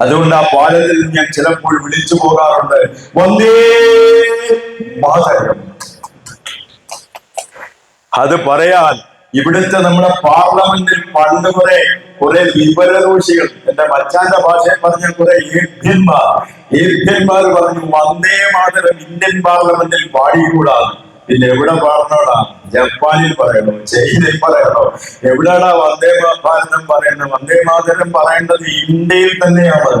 അതുകൊണ്ട് ആ പാലത്തിൽ ഞാൻ ചിലപ്പോൾ വിളിച്ചു പോകാറുണ്ട്. വന്ദേ മാതരം. അത് പറയാൻ ഇവിടുത്തെ നമ്മുടെ പാർലമെന്റിൽ പണ്ട് കുറെ കുറെ വിവരദോഷികൾ എന്റെ മച്ചാന്റെ ഭാഷയിൽ പറഞ്ഞ കുറെ ഏഭ്യന്മാർ ഏഭ്യന്മാർ പറഞ്ഞു വന്ദേ മാതരം ഇന്ത്യൻ പാർലമെന്റിൽ പാടിക്കൂടാന്ന് പിന്നെ എവിടെ പാടണോടാ? ജപ്പാനിൽ പറയണോ? ചൈനയിൽ പറയണോ? എവിടെടാ വന്ദേ ഭാരതം പറയണത് വന്ദേ മാതരം പറയേണ്ടത് ഇന്ത്യയിൽ തന്നെയാണ്.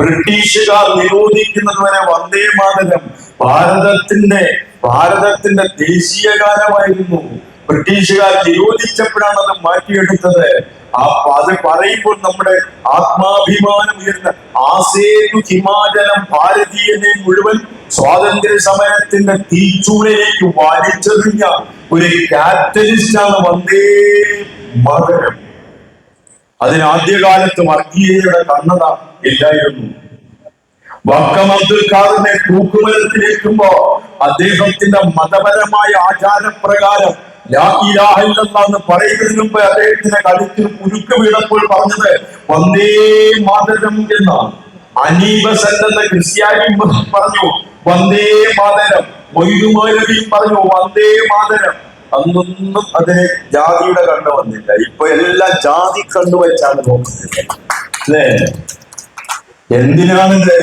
ബ്രിട്ടീഷുകാർ നിരോധിക്കുന്നത് വരെ വന്ദേ മാതരം ഭാരതത്തിന്റെ ഭാരതത്തിന്റെ ദേശീയ ഗാനമായിരുന്നു ബ്രിട്ടീഷുകാർ നിരോധിച്ചപ്പോഴാണ് അത് മാറ്റിയെടുത്തത്. അത് പറയുമ്പോൾ നമ്മുടെ ആത്മാഭിമാനം ഉയർന്ന ആസേതു ഹിമാചലം ഭാരതീയനെ മുഴുവൻ സ്വാതന്ത്ര്യ സമരത്തിന്റെ തീച്ചൂളിലേക്ക് വലിച്ചെറിഞ്ഞ ഒരു കാറ്റലിസ്റ്റാണ് വന്ദേ മകരം അതിനാദ്യകാലത്ത് വർഗീയതയുടെ കണ്ണത ഇല്ലായിരുന്നു. വക്കം അബ്ദുൽ ഖാദറിനെ തൂക്കുമരത്തിലേക്കുമ്പോ അദ്ദേഹത്തിന്റെ മതപരമായ ആചാരപ്രകാരം എന്ന് പറയുന്നതിന് മുമ്പ് അദ്ദേഹത്തിന്റെ കഴുത്തിൽ കുരുക്ക് വീണപ്പോൾ പറഞ്ഞത് വന്ദേ മാതരം എന്നാണ്. അനീബസൻ എന്ന ക്രിസ്ത്യാനി പറഞ്ഞു വന്ദേ മാതരം. മൊയ്തുമോലവിയും പറഞ്ഞു വന്ദേ മാതരം. അന്നൊന്നും അതിന് ജാതിയുടെ കണ്ണ് വന്നില്ല. ഇപ്പൊ എല്ലാം ജാതി കണ്ണു വെച്ചാണ് നോക്കുന്നത്. എന്തിനാണിത്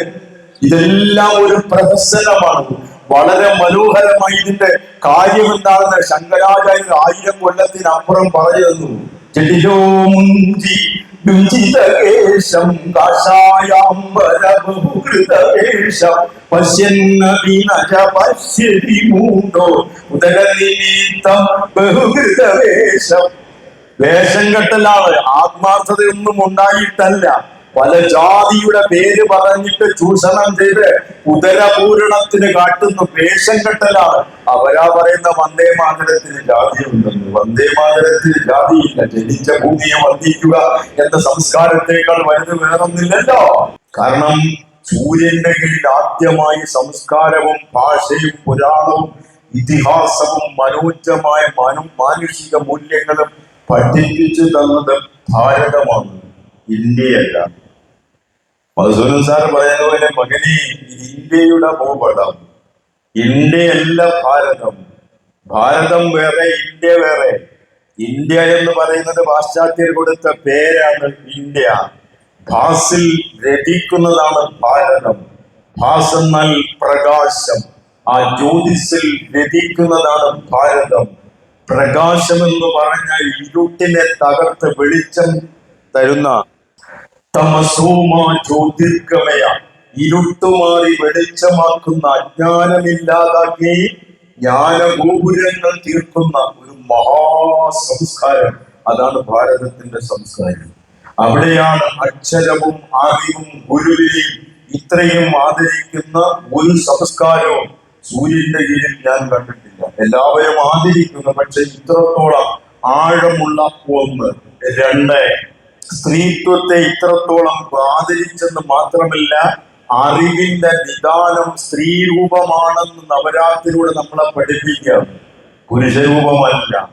ഇതെല്ലാം ഒരു പ്രഹസനമാണ്. വളരെ മനോഹരമായി ഇതിന്റെ കാര്യമെന്താണെന്ന് ശങ്കരാചാര്യ ആയിരം കൊല്ലത്തിനപ്പുറം പറഞ്ഞു വേഷം കെട്ടലാണ്. ആത്മാർത്ഥതയൊന്നും ഉണ്ടായിട്ടല്ല. പല ജാതിയുടെ പേര് പറഞ്ഞിട്ട് ചൂഷണം ചെയ്ത് ഉദരപൂരണത്തിന് കാട്ടുന്ന വേഷം കെട്ടലാണ്. അവരാ പറയുന്ന വന്ദേ മാതരത്തിന് ജാതിയുണ്ടെന്ന്. വന്ദേ മാതരത്തിന് ജാതിയില്ല. ജനിച്ച ഭൂമിയെ വർദ്ധിക്കുക എന്ന സംസ്കാരത്തെക്കാൾ വലുത് വേറൊന്നില്ലല്ലോ കാരണം സൂര്യന്റെ കീഴിൽ ആദ്യമായി സംസ്കാരവും ഭാഷയും പുരാണവും ഇതിഹാസവും മനോജ്യമായ മനു മാനുഷിക മൂല്യങ്ങളും പഠിപ്പിച്ചു തന്നത് ഭാരതമാണ്. ഇന്ത്യയല്ല. മധുസൂദൻ സാർ പറയുന്ന പോലെ മകനെ ഇന്ത്യയുടെ ഭൂപടം ഇന്ത്യയല്ല ഭാരതം. ഭാരതം വേറെ ഇന്ത്യ വേറെ. ഇന്ത്യ എന്ന് പറയുന്നത് പാശ്ചാത്യർ കൊടുത്ത പേരാണ് ഇന്ത്യ. ഭാസിൽ രതിക്കുന്നതാണ് ഭാരതം. ഭാസ് എന്നാൽ പ്രകാശം. ആ ജ്യോതിസിൽ രതിക്കുന്നതാണ് ഭാരതം. പ്രകാശം എന്ന് പറഞ്ഞാൽ ഇരുട്ടിനെ തകർത്ത് വെളിച്ചം തരുന്ന ജ്യോതിർഗമയ. ഇരുട്ടുമാറി വെളിച്ചമാക്കുന്ന അജ്ഞാനമില്ലാതാക്കി ജ്ഞാനഗോപുരങ്ങൾ തീർക്കുന്ന ഒരു മഹാസംസ്കാരം. അതാണ് ഭാരതത്തിന്റെ സംസ്കാരം. അവിടെയാണ് അക്ഷരവും അറിവും ഗുരുവിനെയും ഇത്രയും ആദരിക്കുന്ന ഒരു സംസ്കാരവും സൂര്യന്റെ കീഴിൽ ഞാൻ കണ്ടിട്ടില്ല. എല്ലാവരും ആദരിക്കുന്നു പക്ഷെ ഇത്രത്തോളം ആഴമുള്ള ഒന്ന് രണ്ട് സ്ത്രീത്വത്തെ ഇത്രത്തോളം ആദരിച്ചെന്ന് മാത്രമല്ല അറിവിന്റെ നിദാനം സ്ത്രീരൂപമാണെന്ന് നവരാത്രിയിലൂടെ നമ്മളെ പഠിപ്പിക്കാം. പുരുഷരൂപമല്ല.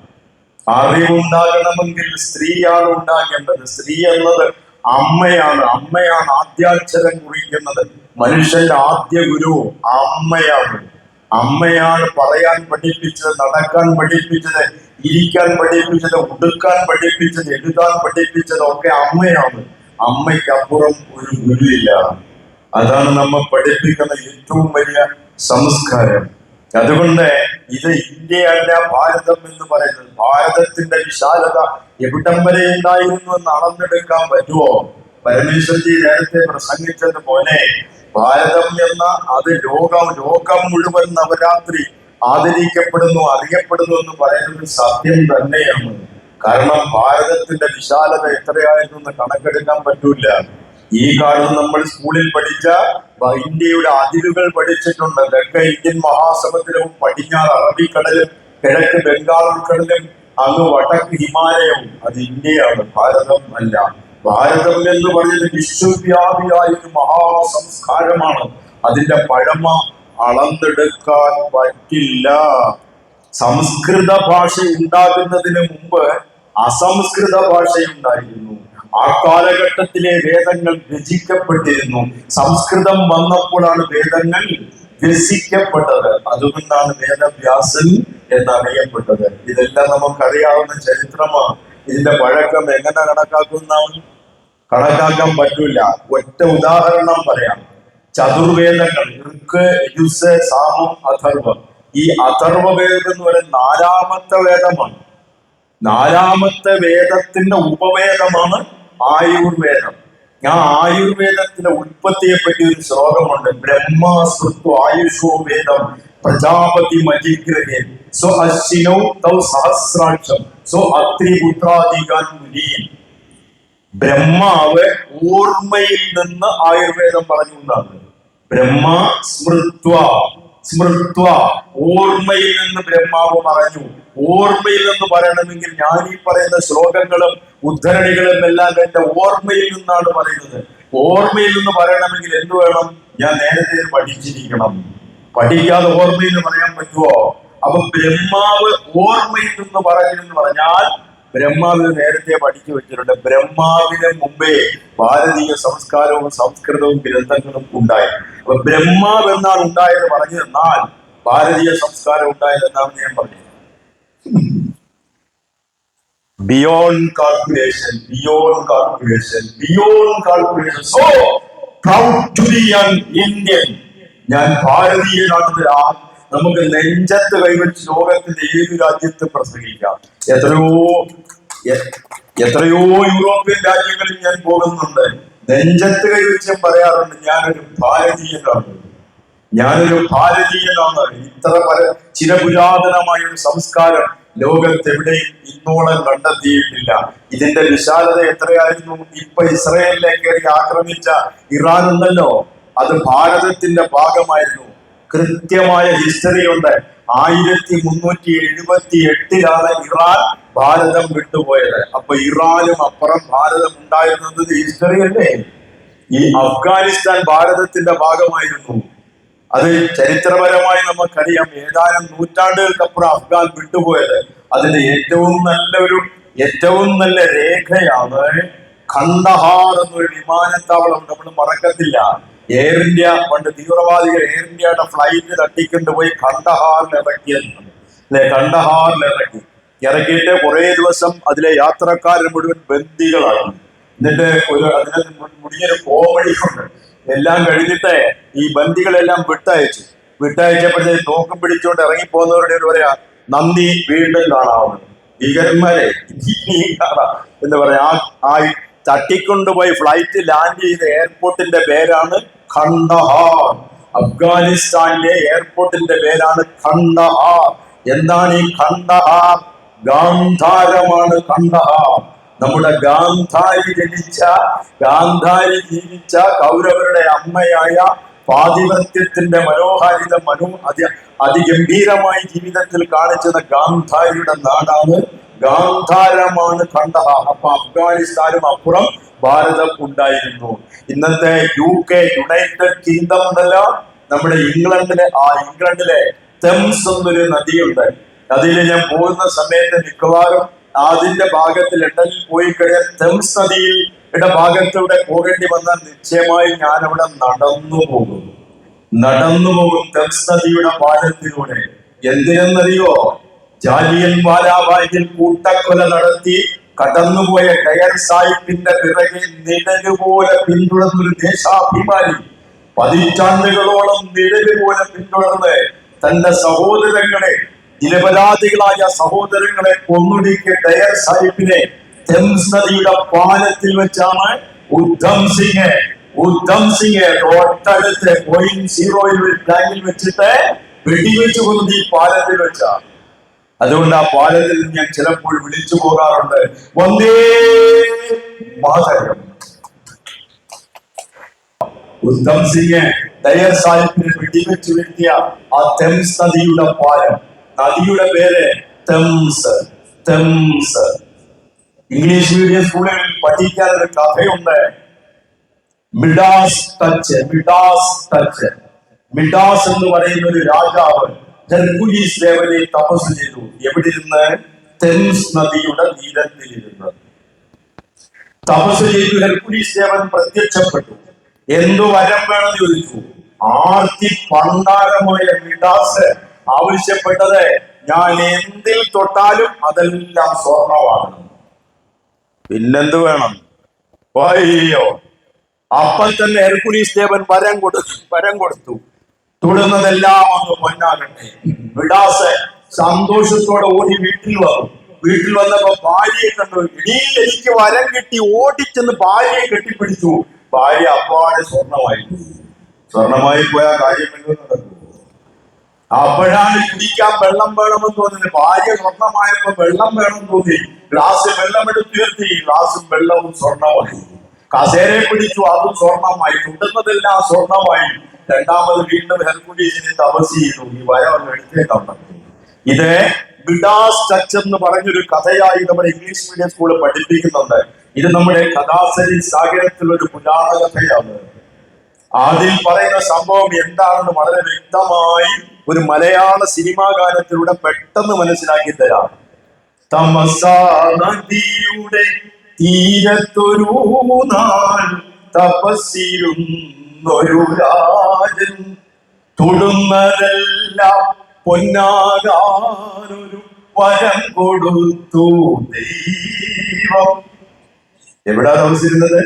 അറിവുണ്ടാകണമെങ്കിൽ സ്ത്രീയാണ് ഉണ്ടാകേണ്ടത്. സ്ത്രീ എന്നത് അമ്മയാണ്. അമ്മയാണ് ആദ്യാക്ഷരം കുറിക്കുന്നത്. മനുഷ്യന്റെ ആദ്യ ഗുരു അമ്മയാണ്. അമ്മയാണ് പറയാൻ പഠിപ്പിച്ചത് നടക്കാൻ പഠിപ്പിച്ചത് ഇരിക്കാൻ പഠിപ്പിച്ചത് ഉടുക്കാൻ പഠിപ്പിച്ചത് എഴുതാൻ പഠിപ്പിച്ചത് ഒക്കെ അമ്മയാണ്. അമ്മയ്ക്കപ്പുറം ഒരു ഗുരുവില്ല. അതാണ് നമ്മൾ പഠിപ്പിക്കുന്ന ഏറ്റവും വലിയ സംസ്കാരം. അതുകൊണ്ട് ഇത് ഇന്ത്യയല്ല ഭാരതം എന്ന് പറയുന്നത്. ഭാരതത്തിന്റെ വിശാലത എവിടം വരെ ഉണ്ടായിരുന്നു എന്ന് അളന്നെടുക്കാൻ പറ്റുമോ പരമേശ്വരജി നേരത്തെ പ്രസംഗിച്ചതുപോലെ ഭാരതം എന്ന അത് ലോകം ലോകം മുഴുവൻ നവരാത്രി ആദരിക്കപ്പെടുന്നു അറിയപ്പെടുന്നു എന്ന് പറയുന്നത് സത്യം തന്നെയാണ്. കാരണം ഭാരതത്തിന്റെ വിശാലത എത്രയായിരുന്നു എന്ന് കണക്കെടുക്കാൻ പറ്റൂല. ഈ കാലം നമ്മൾ സ്കൂളിൽ പഠിച്ച ഇന്ത്യയുടെ അതിരുകൾ പഠിച്ചിട്ടുണ്ട്. തെക്ക ഇന്ത്യൻ മഹാസമുദ്രവും പടിഞ്ഞാറ് അറബിക്കടലും കിഴക്ക് ബംഗാൾ ഉൾക്കടലും അങ്ങ് വടക്ക് ഹിമാലയവും. അത് ഇന്ത്യയാണ് ഭാരതം അല്ല. ഭാരതം എന്ന് പറയുന്നത് വിശ്വവ്യാപിയായ ഒരു മഹാസംസ്കാരമാണ്. അതിന്റെ പഴമ അളന്നെടുക്കാൻ പറ്റില്ല. സംസ്കൃത ഭാഷ ഉണ്ടാകുന്നതിന് മുമ്പ് അസംസ്കൃത ഭാഷ ഉണ്ടായിരുന്നു. ആ കാലഘട്ടത്തിലെ വേദങ്ങൾ രചിക്കപ്പെട്ടിരുന്നു. സംസ്കൃതം വന്നപ്പോഴാണ് വേദങ്ങൾ രസിക്കപ്പെട്ടത് അതുകൊണ്ടാണ് വേദവ്യാസൻ എന്നറിയപ്പെട്ടത്. ഇതെല്ലാം നമുക്കറിയാവുന്ന ചരിത്രമാണ്. ഇതിന്റെ പഴക്കം എങ്ങനെ കണക്കാക്കുന്നതാണ് കണക്കാക്കാൻ പറ്റൂല. ഒറ്റ ഉദാഹരണം പറയാം. ചതുർവേദങ്ങൾ ഋക്ക് യജുസ് സാമം അഥർവം. ഈ അഥർവ വേദം എന്ന് പറയുന്നത് നാലാമത്തെ വേദമാണ്. നാലാമത്തെ വേദത്തിന്റെ ഉപവേദമാണ് ആയുർവേദം. ഞാൻ ആയുർവേദത്തിന്റെ ഉൽപ്പത്തിയെ പറ്റി ഒരു ശ്ലോകമുണ്ട്. ബ്രഹ്മാസ്തു ആയുഷോ വേദം പ്രജാപതി മജിഗ്രഹേ സ്വ അശ്വിനോ തൗ സഹസ്രാക്ഷം സ്വ അത്രി പുത്രാധികാൻ മുനീൻ ബ്രഹ്മാവ് ഓർമ്മയിൽ നിന്ന് ആയുർവേദം പറഞ്ഞു എന്നാണ് ബ്രഹ്മ സ്മൃത്വ സ്മൃത്വ ഓർമ്മയിൽ നിന്ന് ബ്രഹ്മാവ് പറഞ്ഞു. ഓർമ്മയിൽ നിന്ന് പറയണമെങ്കിൽ ഞാൻ ഈ പറയുന്ന ശ്ലോകങ്ങളും ഉദ്ധരണികളും എല്ലാം എന്റെ ഓർമ്മയിൽ നിന്നാണ് പറയുന്നത്. ഓർമ്മയിൽ നിന്ന് പറയണമെങ്കിൽ എന്ത് വേണം? ഞാൻ നേരത്തെ പഠിച്ചിരിക്കണം. പഠിക്കാതെ ഓർമ്മയിൽ പറയാൻ പറ്റുമോ അപ്പൊ ബ്രഹ്മാവ് ഓർമ്മയിൽ നിന്ന് പറഞ്ഞു എന്ന് പറഞ്ഞാൽ ബ്രഹ്മാവിന് നേരത്തെ പഠിച്ചു വെച്ചിട്ടുണ്ട്. ബ്രഹ്മാവിന് മുമ്പേ ഭാരതീയ സംസ്കാരവും സംസ്കൃതവും ഗ്രന്ഥങ്ങളും ഉണ്ടായി. അപ്പൊ ബ്രഹ്മാവ് എന്നാണ് ഉണ്ടായത് പറഞ്ഞു തന്നാൽ ഭാരതീയ സംസ്കാരം ഉണ്ടായത് എന്നാണ് ഞാൻ പറഞ്ഞത്. Beyond calculation beyond calculation beyond calculation so proud to young Indian ഞാൻ ഭാരതീയനാണെന്ന് നമുക്ക് നെഞ്ചത്ത് കൈവച്ച് ലോകത്തിന്റെ ഏത് രാജ്യത്ത് പ്രസംഗിക്കാം. എത്രയോ എത്രയോ യൂറോപ്യൻ രാജ്യങ്ങളിൽ ഞാൻ പോകുന്നുണ്ട്. നെഞ്ചത്ത് കൈവച്ച് ഞാൻ പറയാറുണ്ട് ഞാനൊരു ഭാരതീയനാണ്. ഞാനൊരു ഭാരതീയനാണ്. ഇത്ര പല ചില പുരാതനമായ ഒരു സംസ്കാരം ലോകത്തെവിടെയും ഇന്നോളം കണ്ടെത്തിയിട്ടില്ല. ഇതിന്റെ വിശാലത എത്രയായിരുന്നു? ഇപ്പൊ ഇസ്രയേലിലേക്ക് ആക്രമിച്ച ഇറാൻ ഉണ്ടല്ലോ. അത് ഭാരതത്തിന്റെ ഭാഗമായിരുന്നു. കൃത്യമായ ഹിസ്റ്ററി ഉണ്ട് ആയിരത്തി മുന്നൂറ്റി എഴുപത്തി എട്ടിലാണ് ഇറാൻ ഭാരതം വിട്ടുപോയത്. അപ്പൊ ഇറാനും അപ്പുറം ഭാരതം ഉണ്ടായിരുന്നത് ഹിസ്റ്ററി അല്ലേ? ഈ അഫ്ഗാനിസ്ഥാൻ ഭാരതത്തിന്റെ ഭാഗമായിരുന്നു. അത് ചരിത്രപരമായി നമുക്കറിയാം. ഏതാനും നൂറ്റാണ്ടുകൾക്കപ്പുറം അഫ്ഗാൻ വിട്ടുപോയത്. അതിന്റെ ഏറ്റവും നല്ലൊരു ഏറ്റവും നല്ല രേഖയാണ് ഖണ്ഡഹാർ എന്നൊരു വിമാനത്താവളം. നമ്മൾ മറക്കത്തില്ല. എയർ ഇന്ത്യ പണ്ട് തീവ്രവാദികൾ എയർ ഇന്ത്യയുടെ ഫ്ലൈറ്റ് തട്ടിക്കൊണ്ട് പോയി കണ്ടഹാറിൽ ഇറക്കിയെന്നാണ് അല്ലെ? കണ്ടഹാറിൽ ഇറക്കി. ഇറക്കിയിട്ട് കുറെ ദിവസം അതിലെ യാത്രക്കാരൻ മുഴുവൻ ബന്ദികളാണ് എന്നിട്ട് ഒരു അതിന് മുടിഞ്ഞൊരു ഉണ്ട്. എല്ലാം കഴിഞ്ഞിട്ട് ഈ ബന്ദികളെല്ലാം വിട്ടയച്ചു. വിട്ടയച്ചപ്പോഴത്തേക്ക് തോക്കും പിടിച്ചുകൊണ്ട് ഇറങ്ങി പോകുന്നവരുടെ ഒരു പറയാ നന്ദി വീണ്ടും കാണാവുന്നു. ഭീകരന്മാരെ കാണാം. എന്ന് പറയാ. ആ തട്ടിക്കൊണ്ടുപോയി ഫ്ലൈറ്റ് ലാൻഡ് ചെയ്ത എയർപോർട്ടിന്റെ പേരാണ് ഖണ്ഡഹാർ അഫ്ഗാനിസ്ഥാനിലെ എയർപോർട്ടിന്റെ പേരാണ് ഖണ്ഡഹാർ എന്താണ് ഈ ഖണ്ഡഹാർ ഗാന്ധാരമാണ് ഖണ്ഡഹാർ നമ്മുടെ ഗാന്ധാരി ജനിച്ച ഗാന്ധാരി ജീവിച്ച കൗരവരുടെ അമ്മയായ പാതിപത്യത്തിന്റെ മനോഹാരിത മനോ അതി അതിഗംഭീരമായി ജീവിതത്തിൽ കാണിച്ചത് ഗാന്ധാരിയുടെ നാടാണ് ഗാന്ധാരമാണ് ഖണ്ഡഹാർ അപ്പൊ അഫ്ഗാനിസ്ഥാനും അപ്പുറം ഭാരതം ഉണ്ടായിരുന്നു. ഇന്നത്തെ യു കെ യുണൈറ്റഡ് കിങ്ഡം എന്നല്ല നമ്മുടെ ഇംഗ്ലണ്ടിലെ ആ ഇംഗ്ലണ്ടിലെ തെംസ് എന്നൊരു നദിയുണ്ട്. നദിയിൽ ഞാൻ പോകുന്ന സമയത്ത് മിക്കവാറും അതിന്റെ ഭാഗത്തിൽ ലണ്ടനിൽ പോയി കഴിഞ്ഞാൽ തെംസ് നദിയുടെ ഭാഗത്തൂടെ പോകേണ്ടി വന്നാൽ നിശ്ചയമായി ഞാൻ അവിടെ നടന്നു പോകും. നടന്നു പോകും തെംസ് നദിയുടെ പാലത്തിലൂടെ. എന്തിനെന്നറിയോ ജാലിയൻ വാലാബാഗിൽ കൂട്ടക്കൊല നടത്തി കടന്നുപോയ ഡയർ സാഹിബിന്റെ പിറകെ നിഴലുപോലെ പിന്തുടർന്നൊരു ദേശാഭിമാനി. പതിറ്റാണ്ടുകളോളം നിഴലുപോലെ പിന്തുടർന്ന് തന്റെ സഹോദരങ്ങളെ നിരപരാധികളായ സഹോദരങ്ങളെ കൊന്നൊടുക്കിയ ഡയർ സാഹിബിനെ തെംസ് നദിയുടെ പാലത്തിൽ വെച്ചാണ് ഉദ്ധം സിംഗ്. ഉദ്ധം സിംഗ് തൊട്ടടുത്ത് പോയിന്റ് സീറോയിൽ ടാങ്കിൽ വെച്ചിട്ട് വെടിവെച്ചു കൊന്നത് ഈ പാലത്തിൽ വെച്ചാണ്. അതുകൊണ്ട് ആ പാലത്തിൽ ഞാൻ ചിലപ്പോൾ വിളിച്ചു പോകാറുണ്ട്. വന്ദേ മാതരം. ഉദ്ധം സിംഗ് ദയർ സാഹിബിനെ വെടിവെച്ചു വീഴ്ത്തിയ ആ തെംസ് നദിയുടെ പാലം. നദിയുടെ പേര് തെംസ് തെംസ്. ഇംഗ്ലീഷ് മീഡിയം സ്കൂളുകളിൽ പഠിക്കാൻ ഒരു കഥയുണ്ട്. Midas touch Midas touch. Midas എന്ന് പറയുന്ന ഒരു രാജാവ് ഹെർക്കുലീസ് ദേവനെ തപസ് ചെയ്തു. എവിടെ ഇരുന്ന് നദിയുടെ തീരത്തിലിരുന്ന്. തപസ് ചെയ്തു. ഹെർക്കുലീസ് ദേവൻ പ്രത്യക്ഷപ്പെട്ടു. എന്തു വരം വേണമെന്ന് ചോദിച്ചു. ആർത്തി പണ്ടാരമായ വിടാസ് ആവശ്യപ്പെട്ടത് ഞാൻ എന്തിൽ തൊട്ടാലും അതെല്ലാം സ്വർണമാകണം പിന്നെന്ത് വേണം? അയ്യോ. അപ്പം തന്നെ ഹെർക്കുലീസ് ദേവൻ വരം കൊടുത്തു വരം കൊടുത്തു. തൊടുന്നതെല്ലാം അങ്ങ് പൊന്നാകട്ടെ. വിടാസ് സന്തോഷത്തോടെ ഓടി വീട്ടിൽ വന്നു വീട്ടിൽ വന്നപ്പോ ഭാര്യയെ കണ്ടു. ഇടീ എനിക്ക് വരം കിട്ടി. ഓടിച്ചെന്ന് ഭാര്യയെ കെട്ടിപ്പിടിച്ചു. ഭാര്യ അപ്പാടെ സ്വർണമായി. സ്വർണമായി പോയ കാര്യം നടക്കും അപ്പോഴാണ് കുടിക്കാൻ വെള്ളം വേണമെന്ന് തോന്നിയത്. ഭാര്യ സ്വർണമായപ്പോ വെള്ളം വേണം തോന്നി. ഗ്ലാസ് വെള്ളം എടുത്തുയർത്തി ഗ്ലാസും വെള്ളവും സ്വർണമായി. കസേരയെ പിടിച്ചു. അതും സ്വർണമായി. ചുണ്ടുന്നതെല്ലാം സ്വർണമായി. രണ്ടാമത് വീണ്ടും ഹെർക്കുലീസിനെ തപസ് ചെയ്തു ഈ വരം അങ്ങ് എടുത്തേക്കാൻ പറഞ്ഞു ഇത് ബിഡാസ് ടച്ച് എന്ന് പറഞ്ഞൊരു കഥയായി നമ്മുടെ ഇംഗ്ലീഷ് മീഡിയം സ്കൂളിൽ പഠിപ്പിക്കുന്നുണ്ട്. ഇത് നമ്മുടെ കഥാസരി സാഗരത്തിൽ ഒരു പുരാണ കഥയാണ്. അതിൽ പറയുന്ന സംഭവം എന്താണെന്ന് വളരെ വ്യക്തമായി ഒരു മലയാള സിനിമാ ഗാനത്തിലൂടെ പെട്ടെന്ന് മനസ്സിലാക്കി തരാം. തമസ നദിയുടെ തീരത്തൊരു നാൾ തപസ്സിരുന്നൊരു രാജൻ തൊടുന്നതെല്ലാം പൊന്നാകാനൊരു വരം കൊടുത്തു ദൈവം. എവിടാ താമസിച്ചിരുന്നത്?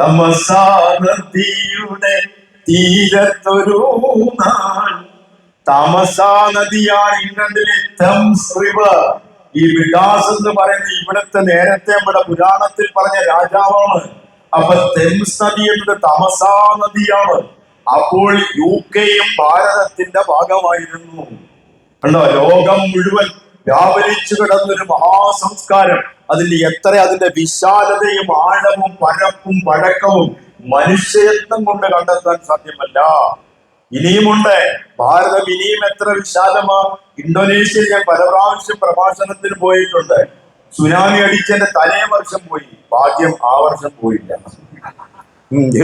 തമസാ നദിയുടെ തീരത്തൊരു നാൾ. തമസാ നദിയാണ് ഇംഗ്ലണ്ടിലെ തംസ് റിവർ. ഈ വികാസ് എന്ന് പറയുന്ന ഇവിടുത്തെ നേരത്തെ നമ്മുടെ പുരാണത്തിൽ പറഞ്ഞ രാജാവാണ് അപ്പൊ തെംസ് നദി എന്നത് തമസാ നദിയാണ്. അപ്പോൾ യു കെയും ഭാരതത്തിന്റെ ഭാഗമായിരുന്നു. കണ്ടോ? ലോകം മുഴുവൻ വ്യാപരിച്ചു കിടന്നൊരു മഹാസംസ്കാരം. അതിന്റെ എത്ര അതിന്റെ വിശാലതയും ആഴവും പരപ്പും പഴക്കവും മനുഷ്യയത്നം കൊണ്ട് കണ്ടെത്താൻ സാധ്യമല്ല. ഇനിയുമുണ്ട്. ഭാരതം ഇനിയും എത്ര വിശാലമാ ഇന്തോനേഷ്യയിൽ ഞാൻ പല പ്രാവശ്യം പ്രഭാഷണത്തിന് പോയിട്ടുണ്ട്. സുനാമി അടിച്ചതിന്റെ തലേ വർഷം പോയി ഭാഗ്യം ആ വർഷം പോയില്ല.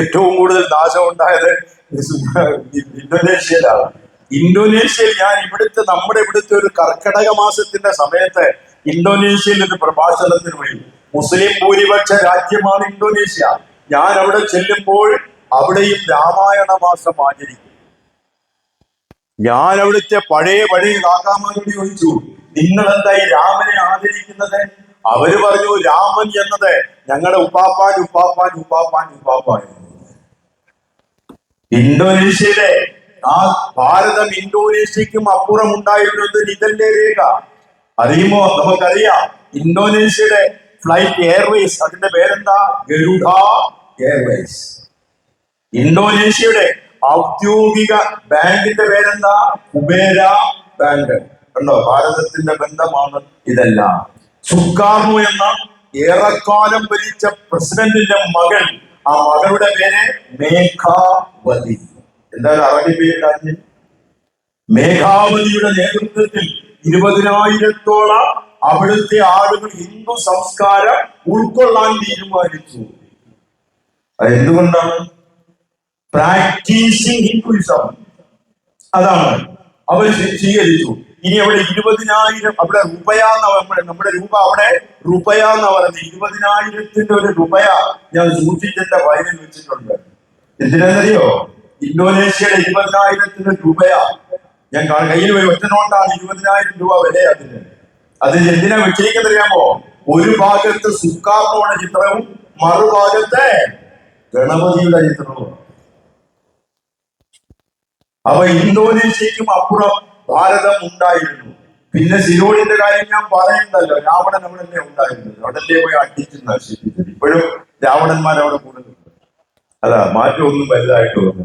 ഏറ്റവും കൂടുതൽ നാശം ഉണ്ടായത് ഇന്തോനേഷ്യയിലാണ്. ഇന്തോനേഷ്യയിൽ ഞാൻ ഇവിടുത്തെ നമ്മുടെ ഇവിടുത്തെ ഒരു കർക്കടക മാസത്തിന്റെ സമയത്ത് ഇന്തോനേഷ്യയിൽ ഒരു പ്രഭാഷണത്തിന് പോയി. മുസ്ലിം ഭൂരിപക്ഷ രാജ്യമാണ് ഇന്തോനേഷ്യ. ഞാൻ അവിടെ ചെല്ലുമ്പോൾ അവിടെയും രാമായണ മാസം ആചരിക്കും. ഞാൻ അവിടുത്തെ പഴയ പഴയ കാക്കാമാരോട് ചോദിച്ചു. നിങ്ങൾ ഈ രാമനെ ആദരിക്കുന്നത്? അവർ പറഞ്ഞു രാമൻ എന്നത് ഞങ്ങളുടെ ഉപ്പാപ്പാൻ ഉപ്പാപ്പാൻ ഉപ്പാപ്പാൻ ഉപ്പാപ്പാൻ. ഇന്തോനേഷ്യയിലെ ആ ഭാരതം ഇന്തോനേഷ്യക്കും അപ്പുറം ഉണ്ടായിരുന്നത് ഇതന്റെ രേഖ. അറിയുമോ? നമുക്കറിയാം. ഇന്തോനേഷ്യയുടെ ഫ്ലൈറ്റ് എയർവേസ് അതിന്റെ പേരെന്താ? ഗരുഡ എയർവേസ്. ഇന്തോനേഷ്യയുടെ ഔദ്യോഗിക ബാങ്കിന്റെ പേരെന്താ? കുബേര ബാങ്ക്. കണ്ടോ? ഭാരതത്തിന്റെ ബന്ധമാണ് ഇതെല്ലാം. സുക്കാർണു എന്ന ഏറെക്കാലം ഭരിച്ച പ്രസിഡന്റിന്റെ മകൻ ആ മകളുടെ പേര് മേഘാവതി. എന്താണ് അറബി പേര് മേഘാവതിയുടെ നേതൃത്വത്തിൽ ഇരുപതിനായിരത്തോളം അവിടുത്തെ ആളുകൾ ഹിന്ദു സംസ്കാരം ഉൾക്കൊള്ളാൻ തീരുമാനിച്ചു. എന്തുകൊണ്ടാണ്? Practising Hinduism. അതാണ്. അവർ സ്വീ- സ്വീകരിച്ചു. ഇനി അവിടെ ഇരുപതിനായിരം അവിടെ റുപയ നമ്മുടെ രൂപ അവിടെ റുപയ എന്ന് പറയുന്നത്. ഇരുപതിനായിരത്തിന്റെ ഒരു റുപയ ഞാൻ സൂക്ഷിച്ചെന്റെ വയലിൽ വെച്ചിട്ടുണ്ട്. എന്തിനാണെന്നറിയോ? ഇന്തോനേഷ്യയുടെ ഇരുപതിനായിരത്തിന്റെ രൂപയ ഞാൻ കയ്യിൽ ഒരു ഒറ്റ നോട്ടാണ് ഇരുപതിനായിരം രൂപ വില അതിന്. അത് എന്തിനാ വെച്ചിരിക്കുന്നത് അറിയാമോ ഒരു ഭാഗത്ത് സുക്കാർണോടെ ചിത്രവും മറുഭാഗത്ത് ഗണപതിയുടെ ചിത്രവും അപ്പൊ ഇന്തോനേഷ്യക്കും അപ്പുറം ഭാരതം ഉണ്ടായിരുന്നു പിന്നെ സിരോഡിന്റെ കാര്യം ഞാൻ പറയണ്ടല്ലോ. രാവണൻ അവിടെ ഉണ്ടായിരുന്നത്. അവിടെ പോയി അടിച്ച് നശിപ്പിച്ചത്. ഇപ്പോഴും രാവണന്മാർ അവിടെ കൂടുതലുണ്ട് അതാ മാറ്റമൊന്നും വലുതായിട്ട് വന്നു